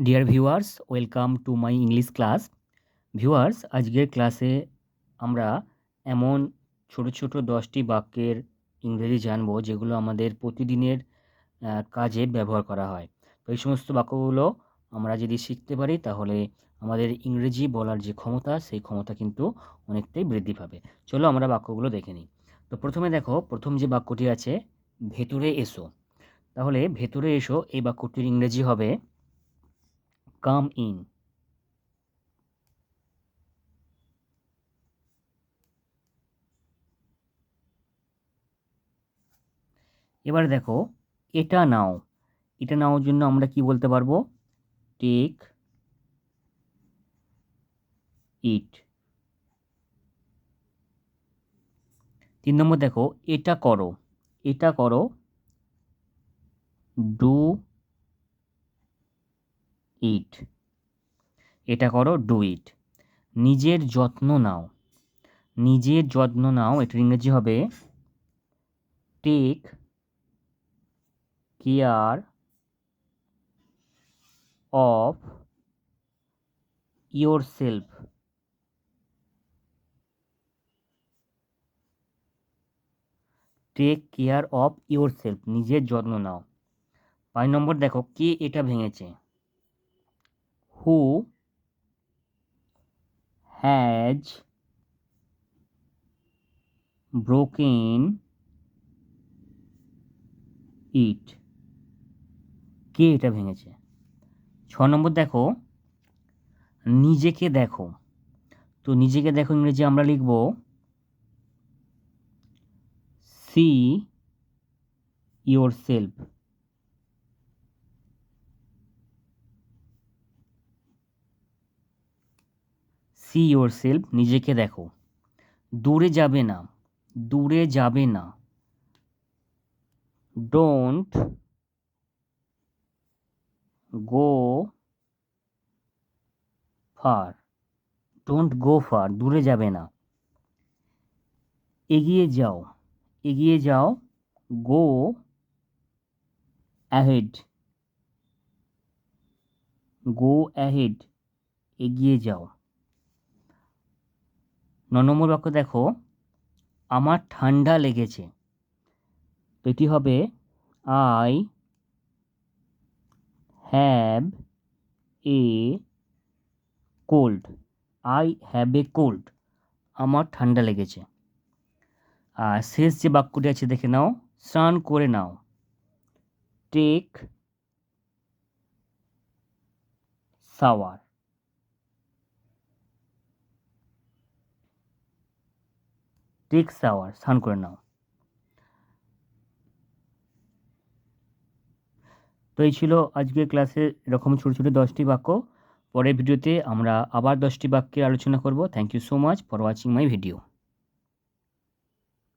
Dear viewers welcome to my English class viewers আজকের ক্লাসে আমরা এমন ছোট ছোট দশটি বাক্যের ইংরেজি জানব যেগুলো আমাদের প্রতিদিনের কাজে ব্যবহার করা হয়। তো এই সমস্ত বাক্যগুলো আমরা যদি শিখতে পারি তাহলে আমাদের ইংরেজি বলার যে ক্ষমতা, সেই ক্ষমতা কিন্তু অনেকটাই বৃদ্ধি পাবে। চলো আমরা বাক্যগুলো দেখে নিই। তো প্রথমে দেখো, প্রথম যে বাক্যটি আছে, ভেতরে এসো। তাহলে ভেতরে এসো, এই বাক্যটির ইংরেজি হবে কাম ইন এবার দেখো, এটা নাও। এটা নেওয়ার জন্য আমরা কি বলতে পারব? টেক ইট তিন নম্বর দেখো, এটা করো। এটা করো ডু ইট এটা করো ডু ইট নিজের যত্ন নাও। নিজের যত্ন নাও, এটার ইংরেজি হবে take care of yourself take care of yourself নিজের যত্ন নাও। পাঁচ নম্বর দেখো, কে এটা ভেঙেছে? হু হ্যাজ ব্রোকেন ইট কে এটা ভেঙেছে? ছ নম্বর দেখো। নিজেকে দেখো। তো নিজেকে দেখো ইংরেজি আমরা লিখব see yourself see yourself নিজেকে দেখো। দূরে যাবে না, দূরে যাবে না। Don't go far don't go far দূরে যাবে না। এগিয়ে যাও এগিয়ে যাও গো অ্যাহেড গো অ্যাহেড এগিয়ে যাও। ন নম্বর বাক্য দেখো, আমার ঠান্ডা লেগেছে। তো এটি হবে, I have a cold. I have a cold. আমার ঠান্ডা লেগেছে। আর শেষ যে বাক্যটি আছে দেখে নাও, স্নান করে নাও। Take shower. টেক শাওয়ার স্নান করে নাও। তো এই ছিল আজকের ক্লাসে এরকম ছোটো ছোটো দশটি বাক্য। পরের ভিডিওতে আমরা আবার দশটি বাক্যের আলোচনা করব। Thank you so much for watching my video